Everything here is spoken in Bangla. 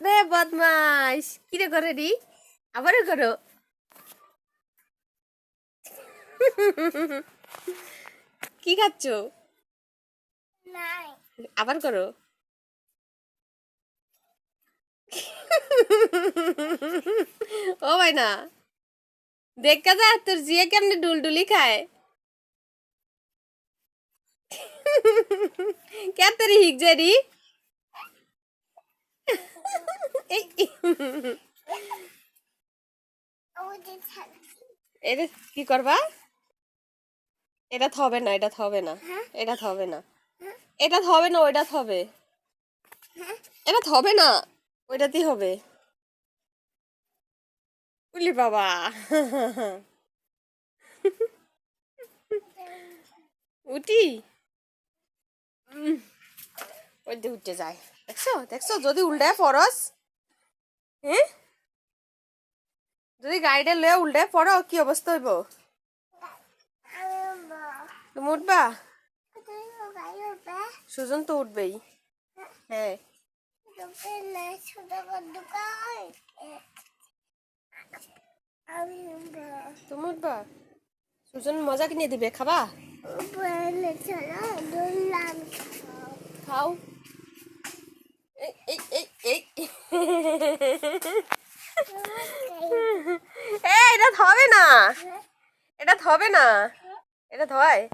রে বদমাস কিরে করে রি? আবারও করো। কি খাচ্ছ? আবার করো। ও ভাই না দেখা যা, তোর জিয়ে কেমনে ডুলডুলি খায়। কে তেরি হিক জারি এটা কি করবা? এটা থবে না এটা থবে না। হ্যাঁ? এটা থবে না। এটা থবে না ওইটা থবে। হ্যাঁ? এটা থবে না ওইটাতেই হবে। উলি বাবা। উঠি। উম, ওই দিয়ে উঠে যায় দেখছ? দেখছ? যদি উল্টায় পরস যদি গাড়িটা লয়ে উল্টায় পড়ো, কি অবস্থা হইব? তুমি উঠবা? সুজন তো উঠবেই। হ্যাঁ। তুমি উঠবা? সুজন মজা কিনে দিবে, খাবা? খাও। এই এই এই। এটা হবে না। এটা হবে না। এটা ধয়